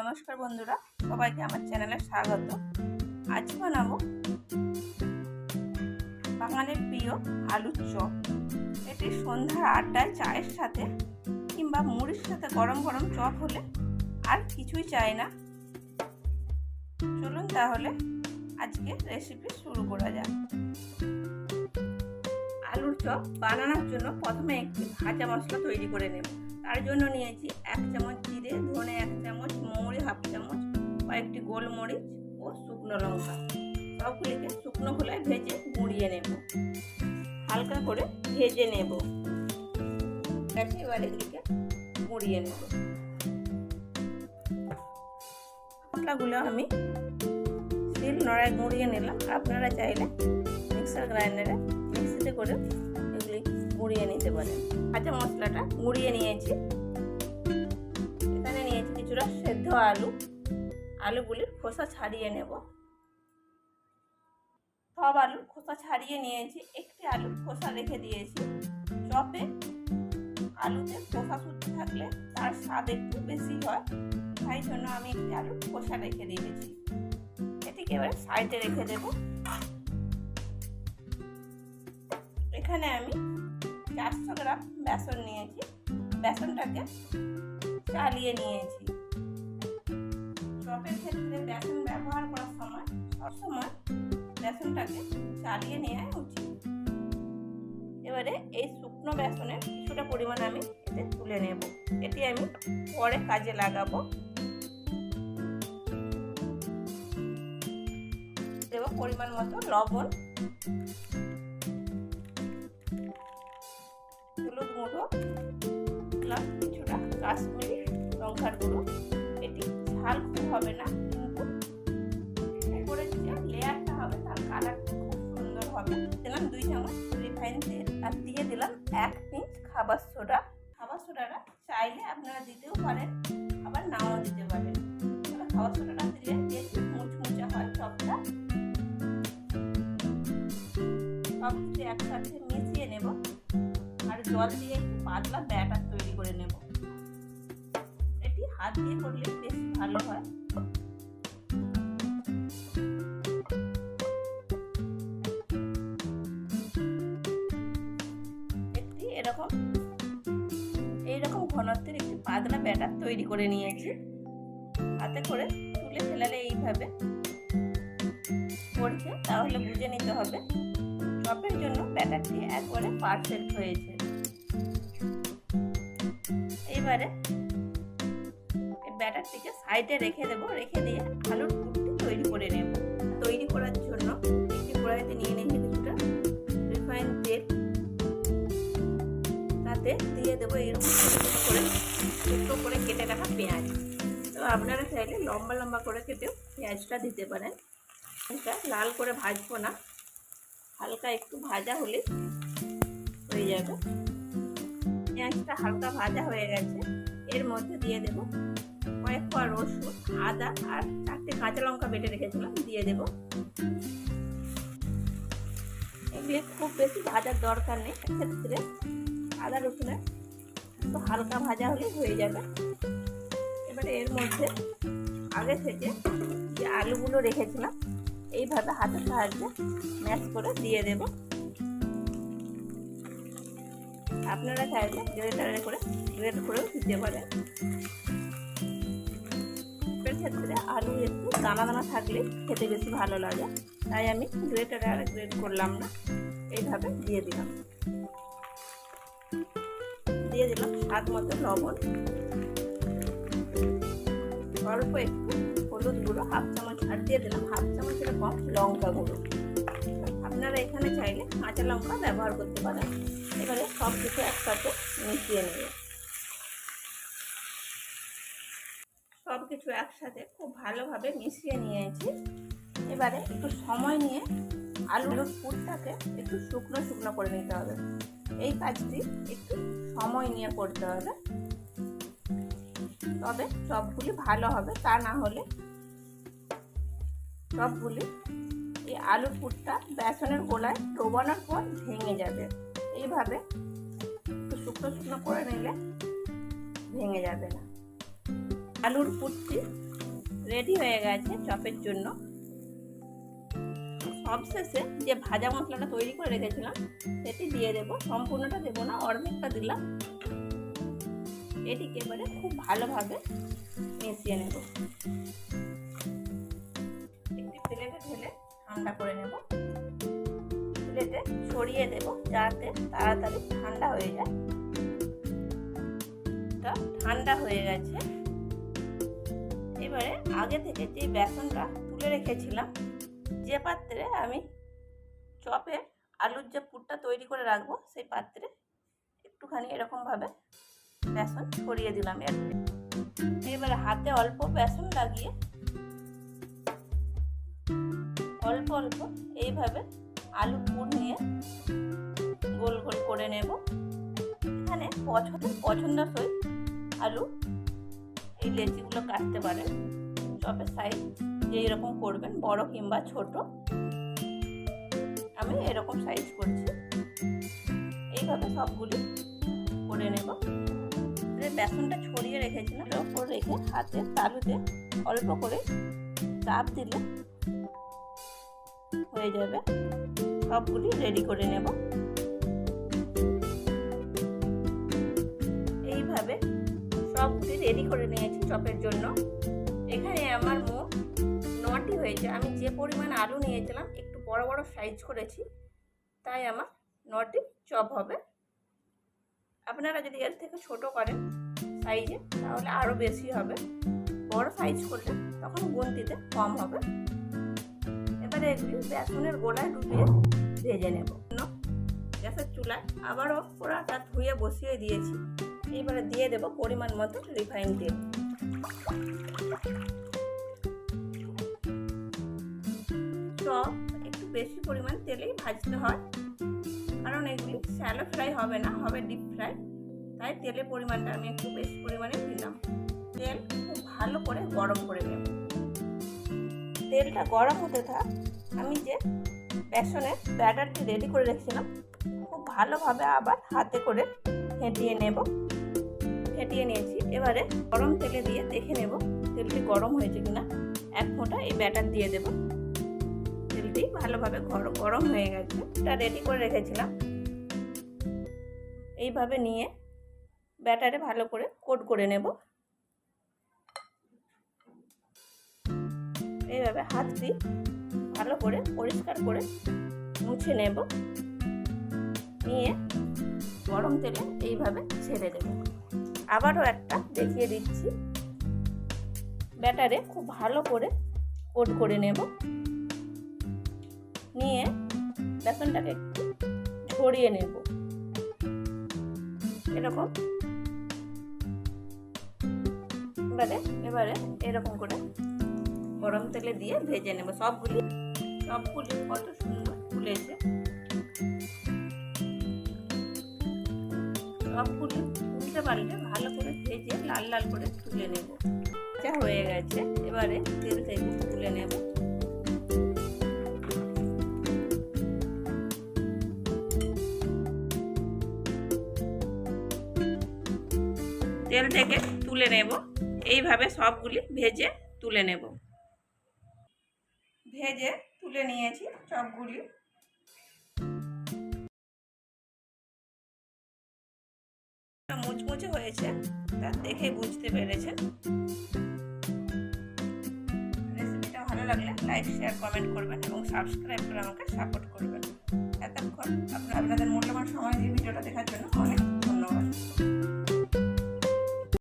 নমস্কার বন্ধুরা, সবাইকে আমার চ্যানেলে স্বাগত। আজ বানাবো বাঙালির প্রিয় আলুর চপ। এটি সন্ধ্যার আড্ডায় চায়ের সাথে কিংবা মুড়ির সাথে গরম গরম চপ হলে আর কিছুই চাই না। চলুন তাহলে আজকে রেসিপি শুরু করা যাক। আলুর চপ বানানোর জন্য প্রথমে একটি ভাজা মশলা তৈরি করে নেব। তার জন্য নিয়েছি এক চামচ জিরে, ধনে এক চামচ হাফ চামচ কয়েকটি গোলমরিচ ও শুকনো লঙ্কা। সবগুলিকে শুকনো খোলায় ভেজে গুঁড়িয়ে নেব। হালকা করে ভেজে নেব। এবার এগুলিকে গুঁড়িয়ে নেব। মশলাগুলো আমি শিল নড়ায় গুঁড়িয়ে নিলাম। আপনারা চাইলে মিক্সার গ্রাইন্ডারে মিক্সিতে করে এগুলি গুঁড়িয়ে নিতে পারেন। কাঁচা মশলাটা গুঁড়িয়ে নিয়েছি। কিছুটা সেদ্ধ আলু আলুগুলির খোসা ছাড়িয়ে নেব। সব আলুর খোসা ছাড়িয়ে নিয়েছি, একটি আলুর খোসা রেখে দিয়েছি। চপে আলুতে খোসা শুদ্ধ থাকলে তার স্বাদ একটু বেশি হয়, তাই জন্য আমি একটি আলুর খোসা রেখে দিয়েছি। এটিকে এবার সাইডে রেখে দেব। এখানে আমি চারশো গ্রাম বেসন নিয়েছি। বেসনটাকে চালিয়ে নিয়েছি। সবসময় বেসনটাকে চালিয়ে নেওয়া উচিত এবারে এই শুকনো বেসনের কিছুটা পরিমাণ আমি এতে তুলে নেব। এটি আমি পরে কাজে লাগাবো। দেব পরিমাণ মতো লবণ। হলুদ গুঁড়ো কিছুটা কাশ্মীরি লঙ্কার গুঁড়ো। এটি ঝাল খুব হবে না। হবে। দিলাম দুই চামচ রিফাইন তেল আর দিয়ে দিলাম এক পিঞ্চ খাবার সোডা। খাবার সোডাটা চাইলে আপনারা দিতেও পারেন, আবার নাও দিতে পারেন। খাবার সোডাটা দিলে বেশি মুচমুচে হয় চপটা সব কিছু একসাথে মিশিয়ে নেব। আর জল দিয়ে একটু পাতলা ব্যাটার তৈরি করে নেব। এটি হাত দিয়ে করলে বেশি ভালো হয়। এরকম এইরকম ঘনত্বের একটি পাতলা ব্যাটার তৈরি করে নিয়েছি। হাতে করে তুলে ফেলালে এইভাবে পড়ছে তাহলে বুঝে নিতে হবে চপের জন্য ব্যাটারটি একবারে পারফেক্ট হয়েছে। এবারে ব্যাটারটিকে সাইডে রেখে দেবো, রেখে দিয়ে আলুর তৈরি করে নেব। তৈরি করার জন্য একটি কড়াইতে নিয়ে নিয়েছি তাতে দিয়ে দেবো এরকম করে, টুকরো করে কেটে রাখা পেঁয়াজ। তো আপনারা চাইলে লম্বা লম্বা করে কেটেও পেঁয়াজটা দিতে পারেন। এটা লাল করে ভাজবো না, হালকা একটু ভাজা হলে হয়ে যাবে। পেঁয়াজটা হালকা ভাজা হয়ে গেছে। এর মধ্যে দিয়ে দেব কয়েক কোয়া রসুন, আদা আর চারটে কাঁচা লঙ্কা বেটে রেখেছিলাম, দিয়ে দেব। খুব বেশি ভাজার দরকার নেই ক্ষেত্রে আদা রসুনের একটু হালকা ভাজা হলে হয়ে যাবে। এবারে এর মধ্যে আগে থেকে যে আলুগুলো রেখেছিলাম এইভাবে হাতের সাহায্যে ম্যাশ করে দিয়ে দেব। আপনারা চাইলে গ্রেটারে করে গ্রেট করেও দিতে পারেন। ক্ষেত্রে আলু একটু দানা দানা থাকলে খেতে বেশি ভালো লাগে। তাই আমি গ্রেটারে আর গ্রেট করলাম না। এইভাবে দিয়ে দিলাম। দিয়ে দিলাম স্বাদ মতো লবণ। অল্প একটু হলুদ গুঁড়ো, হাফ চামচ, আর দিয়ে দিলাম হাফ চামচের কম লঙ্কা গুঁড়ো। আপনারা এখানে চাইলে কাঁচা লঙ্কা ব্যবহার করতে পারেন। এবারে সব কিছু একসাথে মিশিয়ে নেবে সব কিছু একসাথে খুব ভালোভাবে মিশিয়ে নিয়েছি। এবারে একটু সময় নিয়ে আলুর পুরটাকে একটু শুকনো শুকনো করে নিতে হবে। এই কাজটি একটু সময় নিয়ে করতে হবে। তবে চপগুলি ভালো হবে, তা না হলে চপগুলি এই আলুর পুরটা বেসনের গোলায় ডোবানোর পর ভেঙে যাবে। এইভাবে একটু শুকনো শুকনো করে নিলে ভেঙে যাবে না। আলুর পুরটি রেডি হয়ে গেছে চপের জন্য। সবশেষে যে ভাজা মশলাটা তৈরি করে রেখেছিলাম, সেটি দিয়ে দেবো। সম্পূর্ণটা দেবো না, অর্ধেকটা দিলাম। এটিকে এবারে খুব ভালোভাবে মিশিয়ে নেব। একটি প্লেটে ঢেলে ঠান্ডা করে নেব। প্লেটে ছড়িয়ে দেব যাতে তাড়াতাড়ি ঠান্ডা হয়ে যায়। ঠান্ডা হয়ে গেছে। এবারে আগে থেকে যে বেসনটা তুলে রেখেছিলাম যে পাত্রে আমি চপে আলুর যে পুরটা তৈরি করে রাখব, সেই পাত্রে একটুখানি এরকমভাবে বেসন ছড়িয়ে দিলাম এর এবারে হাতে অল্প বেসন লাগিয়ে অল্প অল্প এইভাবে আলু পুর নিয়ে গোল গোল করে নেব। এখানে পছন্দ পছন্দসই আলু এই লেচিগুলো কাটতে পারেন, চপের সাইজ যেই রকম করবেন, বড় কিংবা ছোট, আমি এরকম সাইজ করছি। এইভাবে সবগুলি করে নেব। বেসনটা ছড়িয়ে রেখেছিলাম ওপর রেখে হাতে তালুতে অল্প করে চাপ দিলে হয়ে যাবে। সবগুলি রেডি করে নেব। এইভাবে সবগুলি রেডি করে নিয়েছি চপের জন্য। এখানে আমার মোট নটি হয়েছে। আমি যে পরিমাণ আলু নিয়েছিলাম, একটু বড় বড় সাইজ করেছি, তাই আমার নটি চপ হবে। আপনারা যদি এর থেকে ছোট করেন সাইজে তাহলে আরও বেশি হবে। বড় সাইজ করলে তখন গুনতিতে কম হবে। এবারে এগুলি বেসনের গোলায় ডুবিয়ে ভেজে নেব। গ্যাসের চুলায় আবারও পোড়াটা ধুয়ে বসিয়ে দিয়েছি। এবারে দিয়ে দেব পরিমাণ মতো রিফাইন তেল। চপ, একটু বেশি পরিমাণ তেলেই ভাজতে হয়। কারণ এগুলি স্যালো ফ্রাই হবে না, হবে ডিপ ফ্রাই তাই তেলের পরিমাণটা আমি একটু বেশি পরিমাণে দিলাম। তেল খুব ভালো করে গরম করে নেব। তেলটা গরম হতে থাক, আমি যে বেসনের ব্যাটারটি রেডি করে রেখেছিলাম, খুব ভালোভাবে আবার হাতে করে ফেটিয়ে নেব। ফেটিয়ে নিয়েছি, এবারে গরম তেলে দিয়ে দেখে নেব তেলটি গরম হয়েছে কিনা। এক ফোঁটা এই ব্যাটার দিয়ে দেব। তেলটি ভালোভাবে গরম হয়ে গেছে। এটা রেডি করে রেখেছিলাম। এইভাবে নিয়ে ব্যাটারে ভালো করে কোট করে নেব। এইভাবে হাতটি ভালো করে পরিষ্কার করে মুছে নেব। নিয়ে গরম তেলে এইভাবে ছেড়ে দেব। আবারও একটা দেখিয়ে দিচ্ছি। ব্যাটারে খুব ভালো করে কোট করে নেব। বেসনটাকে একটু ছড়িয়ে নেব। এরকম। এবারে এবারে এরকম করে গরম তেলে দিয়ে ভেজে নেব সবগুলি। সবগুলি কত সুন্দর ফুলেছে। সবগুলি উল্টে পাল্টে ভালো করে ভেজে লাল লাল করে তুলে নেব। যা হয়ে গেছে, এবারে তেল থেকে তুলে নেব। তেল থেকে তুলে নেব। এইভাবে সবগুলি ভেজে তুলে নেব। ভেজে তুলে নিয়েছি সবগুলি। মুচমুচে হয়েছে, তা দেখে বুঝতে পেরেছেন। রেসিপিটা ভালো লাগলে লাইক, শেয়ার, কমেন্ট করবেন এবং সাবস্ক্রাইব করে আমাকে সাপোর্ট করবেন। এতক্ষণ আপনার আপনাদের মূল্যবান সময় দিয়ে ভিডিওটা দেখার জন্য অনেক